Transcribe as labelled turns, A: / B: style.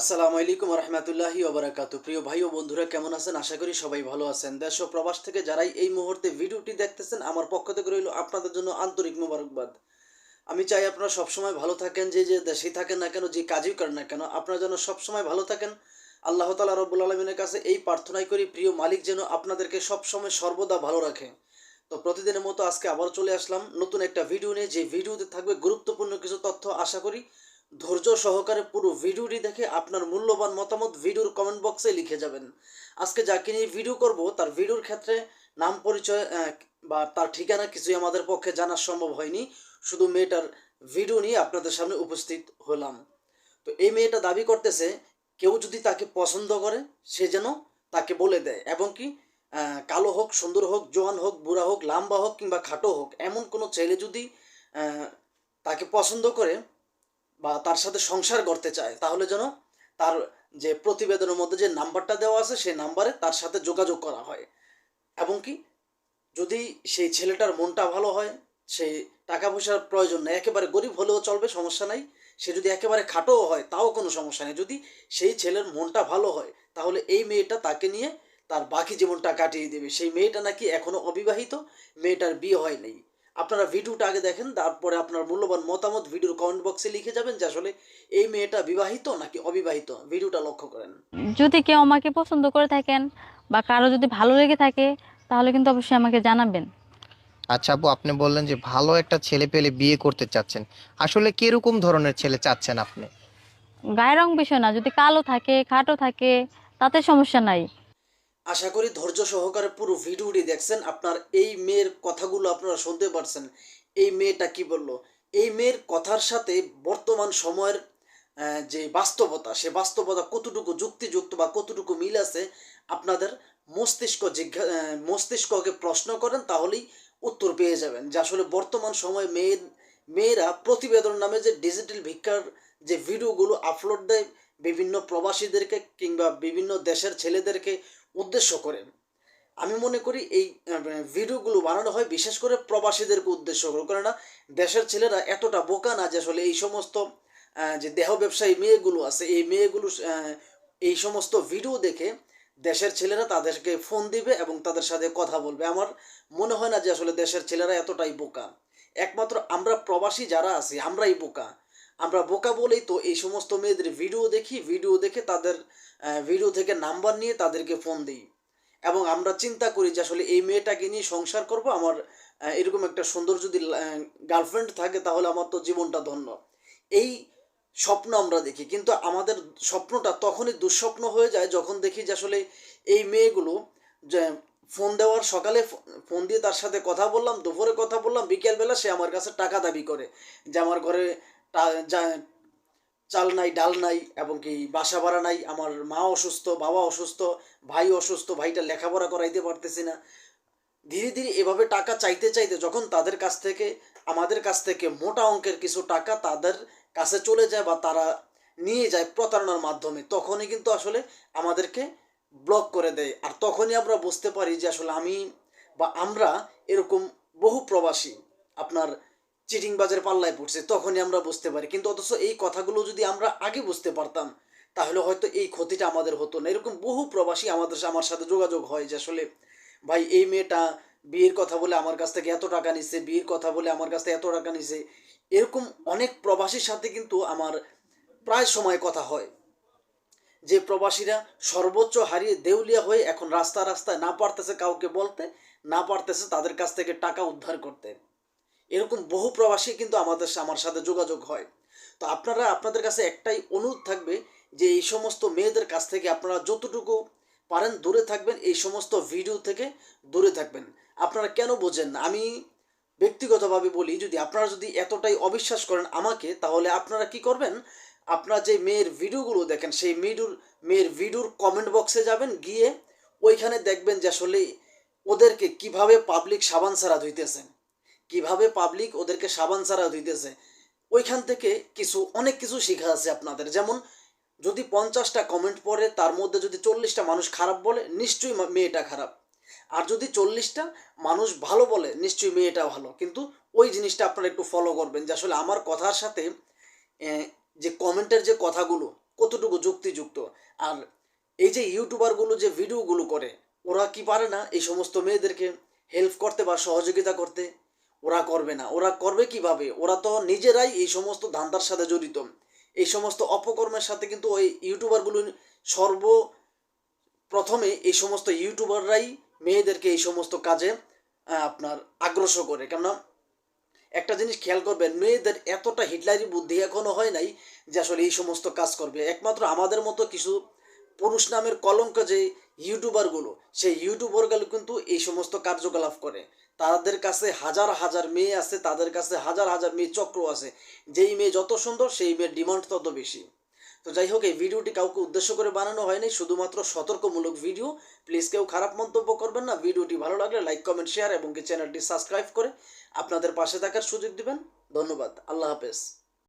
A: আসসালামু আলাইকুম রহমতুল্লাহি ওবরাকাতু। প্রিয় ভাই ও বন্ধুরা, কেমন আছেন? আশা করি সবাই ভালো আছেন। দেশ ও প্রবাস থেকে যারাই এই মুহূর্তে ভিডিওটি দেখতেছেন, আমার পক্ষ থেকে রইল আপনাদের জন্য আন্তরিক মোবারকবাদ। আমি চাই আপনারা সবসময় ভালো থাকেন, যে যে দেশেই থাকেন না কেন, যে কাজই করেন না কেন, আপনারা যেন সবসময় ভালো থাকেন। আল্লাহ তালা রব্বুল আলমিনের কাছে এই প্রার্থনাই করি, প্রিয় মালিক যেন আপনাদেরকে সবসময় সর্বদা ভালো রাখে। তো প্রতিদিনের মতো আজকে আবার চলে আসলাম নতুন একটা ভিডিও নিয়ে। যে ভিডিওতে থাকবে গুরুত্বপূর্ণ কিছু তথ্য আশা করি ধৈর্য সহকারে পুরো ভিডিওটি দেখে আপনার মূল্যবান মতামত ভিডিওর কমেন্ট বক্সে লিখে যাবেন। আজকে যাকে নিয়ে ভিডিও করব, তার ভিডিওর ক্ষেত্রে নাম পরিচয় বা তার ঠিকানা কিছুই আমাদের পক্ষে জানা সম্ভব হয়নি। শুধু মেয়েটার ভিডিও নিয়ে আপনাদের সামনে উপস্থিত হলাম। তো এই মেয়েটা দাবি করতেছে, কেউ যদি তাকে পছন্দ করে, সে যেন তাকে বলে দেয় এবং কি কালো হোক, সুন্দর হোক, জোয়ান হোক, বুড়া হোক, লাম্বা হোক কিংবা খাটো হোক, এমন কোনো ছেলে যদি তাকে পছন্দ করে বা তার সাথে সংসার করতে চায়, তাহলে যেন তার যে প্রতিবেদনের মধ্যে যে নাম্বারটা দেওয়া আছে, সেই নাম্বারে তার সাথে যোগাযোগ করা হয়। এবং কি, যদি সেই ছেলেটার মনটা ভালো হয় সে টাকা পয়সার প্রয়োজন নেই, একেবারে গরিব হলেও চলবে, সমস্যা নাই। সে যদি একেবারে খাটোও হয়, তাও কোনো সমস্যা নেই। যদি সেই ছেলের মনটা ভালো হয়, তাহলে এই মেয়েটা তাকে নিয়ে তার বাকি জীবনটা কাটিয়ে দেবে। সেই মেয়েটা নাকি এখনও অবিবাহিত, মেয়েটার বিয়ে হয়নি আপনারা ভিডিওটা আগে দেখেন তারপরে আপনার মূল্যবান মতামত ভিডিওর কমেন্ট বক্সে লিখে যাবেন যে আসলে এই মেয়েটা বিবাহিত নাকি অবিবাহিত? ভিডিওটা লক্ষ্য করেন।
B: যদি কেউ আমাকে পছন্দ করে থাকেন বা কারও যদি ভালো লেগে থাকে তাহলে কিন্তু অবশ্যই আমাকে জানাবেন।
C: আচ্ছা আপু আপনি বললেন যে ভালো একটা ছেলে পেলে বিয়ে করতে চাচ্ছেন। আসলে কীরকম ধরনের ছেলে চাচ্ছেন আপনি?
B: গায়ের রং বিষয় না যদি কালো থাকে খাটো থাকে তাতে সমস্যা নাই।
A: আশা করি ধৈর্য সহকারে পুরো ভিডিওটি দেখছেন। আপনার এই মেয়ের কথাগুলো আপনারা শুনতে পারছেন। এই মেয়েটা কি বলল? এই মেয়ের কথার সাথে বর্তমান সময়ের যে বাস্তবতা, সে বাস্তবতা কতটুকু যুক্তিযুক্ত বা কতটুকু মিল আছে, আপনাদের মস্তিষ্ক জিজ্ঞা মস্তিষ্ককে প্রশ্ন করেন, তাহলেই উত্তর পেয়ে যাবেন যে আসলে বর্তমান সময়ে মেয়ে মেয়েরা প্রতিবেদন নামে যে ডিজিটাল ভিক্ষার যে ভিডিওগুলো আপলোড দেয় বিভিন্ন প্রবাসীদেরকে কিংবা বিভিন্ন দেশের ছেলেদেরকে উদ্দেশ্য করে আমি মনে করি এই ভিডিওগুলো বানানো হয় বিশেষ করে প্রবাসীদেরকে উদ্দেশ্য করে। কেননা দেশের ছেলেরা এতটা বোকা না যে আসলে এই সমস্ত যে দেহ ব্যবসায়ী মেয়েগুলো আছে, এই মেয়েগুলো এই সমস্ত ভিডিও দেখে দেশের ছেলেরা তাদেরকে ফোন দিবে এবং তাদের সাথে কথা বলবে। আমার মনে হয় না যে আসলে দেশের ছেলেরা এতটাই বোকা। একমাত্র আমরা প্রবাসী যারা আছি, আমরাই বোকা। আমরা বোকা বলেই তো এই সমস্ত মেয়েদের ভিডিও দেখি ভিডিও দেখে তাদের ভিডিও থেকে নাম্বার নিয়ে তাদেরকে ফোন দিই। এবং আমরা চিন্তা করি যে আসলে এই মেয়েটাকে নিয়ে সংসার করব, আমার এরকম একটা সুন্দর যদি গার্লফ্রেন্ড থাকে তাহলে আমার তো জীবনটা ধন্য। এই স্বপ্ন আমরা দেখি, কিন্তু আমাদের স্বপ্নটা তখনই দুঃস্বপ্ন হয়ে যায় যখন দেখি যে আসলে এই মেয়েগুলো যে ফোন দেওয়ার সকালে ফোন দিয়ে তার সাথে কথা বললাম, দুপুরে কথা বললাম, বিকেলবেলা সে আমার কাছে টাকা দাবি করে যে আমার ঘরে চাল নাই, ডাল নাই, এবং কি বাসা ভাড়া নাই, আমার মা অসুস্থ, বাবা অসুস্থ, ভাই অসুস্থ, ভাইটা লেখাপড়া করাইতে পারতেছি না। ধীরে ধীরে এভাবে টাকা চাইতে চাইতে যখন তাদের কাছ থেকে, আমাদের কাছ থেকে মোটা অঙ্কের কিছু টাকা তাদের কাছে চলে যায় বা তারা নিয়ে যায় প্রতারণার মাধ্যমে, তখনই কিন্তু আসলে আমাদেরকে ব্লক করে দেয়। আর তখনই আমরা বুঝতে পারি যে আসলে আমি বা আমরা এরকম বহু প্রবাসী, আপনার চিটিং বাজের পাল্লায় পড়ছে, তখনই আমরা বুঝতে পারি। কিন্তু অথচ এই কথাগুলো যদি আমরা আগে বুঝতে পারতাম, তাহলে হয়তো এই ক্ষতিটা আমাদের হতো না। এরকম বহু প্রবাসী আমাদের আমার সাথে যোগাযোগ হয় যে আসলে, ভাই, এই মেয়েটা বিয়ের কথা বলে আমার কাছ থেকে এত টাকা নিচ্ছে বিয়ের কথা বলে আমার কাছ থেকে এত টাকা নিচ্ছে এরকম অনেক প্রবাসীর সাথে কিন্তু আমার প্রায় সময় কথা হয়। যে প্রবাসীরা সর্বোচ্চ হারিয়ে দেউলিয়া হয়ে এখন রাস্তা রাস্তায় না পারতেছে কাউকে বলতে, না পারতেছে তাদের কাছ থেকে টাকা উদ্ধার করতে। এরকম বহু প্রবাসী কিন্তু আমাদের আমার সাথে যোগাযোগ হয়। তো আপনারা, আপনাদের কাছে একটাই অনুরোধ থাকবে যে এই সমস্ত মেয়েদের কাছ থেকে আপনারা যতটুকু পারেন দূরে থাকবেন, এই সমস্ত ভিডিও থেকে দূরে থাকবেন। আপনারা কেন বোঝেন আমি ব্যক্তিগতভাবে বলি, যদি আপনারা যদি এতটাই অবিশ্বাস করেন আমাকে, তাহলে আপনারা কি করবেন? আপনারা যে মেয়ের ভিডিওগুলো দেখেন, সেই মেয়ের মেয়ের ভিডিওর কমেন্ট বক্সে যাবেন, গিয়ে ওইখানে দেখবেন যে আসলে ওদেরকে কীভাবে পাবলিক সাবান ছাড়া ধুইতেছে কীভাবে পাবলিক ওদেরকে সাবান ছাড়া ধুইতেছে ওইখান থেকে কিছু, অনেক কিছু শেখা আছে আপনাদের। যেমন, যদি পঞ্চাশটা কমেন্ট পড়ে, তার মধ্যে যদি চল্লিশটা মানুষ খারাপ বলে, নিশ্চয়ই মেয়েটা খারাপ। আর যদি চল্লিশটা মানুষ ভালো বলে, নিশ্চয়ই মেয়েটা ভালো। কিন্তু ওই জিনিসটা আপনারা একটু ফলো করবেন যে আসলে আমার কথার সাথে যে কমেন্টের যে কথাগুলো, কতটুকু যুক্তিযুক্ত। আর এই যে ইউটিউবারগুলো যে ভিডিওগুলো করে, ওরা কি পারে না এই সমস্ত মেয়েদেরকে হেল্প করতে বা সহযোগিতা করতে? ওরা করবে না। ওরা করবে কীভাবে? ওরা তো নিজেরাই এই সমস্ত ধান্দার সাথে জড়িত। এই সমস্ত অপকর্মের সাথে কিন্তু ওই ইউটিউবারগুলো সর্ব প্রথমে এই সমস্ত ইউটিউবাররাই মেয়েদেরকে এই সমস্ত কাজে আপনার আগ্রস করে। কেননা একটা জিনিস খেয়াল করবেন, মেয়েদের এতটা হিটলারি বুদ্ধি এখনও হয় নাই যে আসলে এই সমস্ত কাজ করবে। একমাত্র আমাদের মতো কিছু পুরুষ নামের কলঙ্ক যে ইউটিউবারগুলো, সেই ইউটিউবারগুলো কিন্তু এই সমস্ত কার্যকলাপ করে। তাদের কাছে হাজার হাজার মেয়ে আছে, তাদের কাছে হাজার হাজার মেয়ে চক্র আছে। যেই মেয়ে যত সুন্দর, সেই মেয়ের ডিমান্ড তত বেশি। তো যাই হোক, এই ভিডিওটি কাউকে উদ্দেশ্য করে বানানো হয়নি, শুধুমাত্র সতর্কমূলক ভিডিও। প্লিজ কেউ খারাপ মন্তব্য করবেন না, ভিডিওটি ভালো লাগলে লাইক, কমেন্ট, শেয়ার এবং চ্যানেলটি সাবস্ক্রাইব করে আপনাদের পাশে থাকার সুযোগ দিবেন। ধন্যবাদ, আল্লাহ হাফেজ।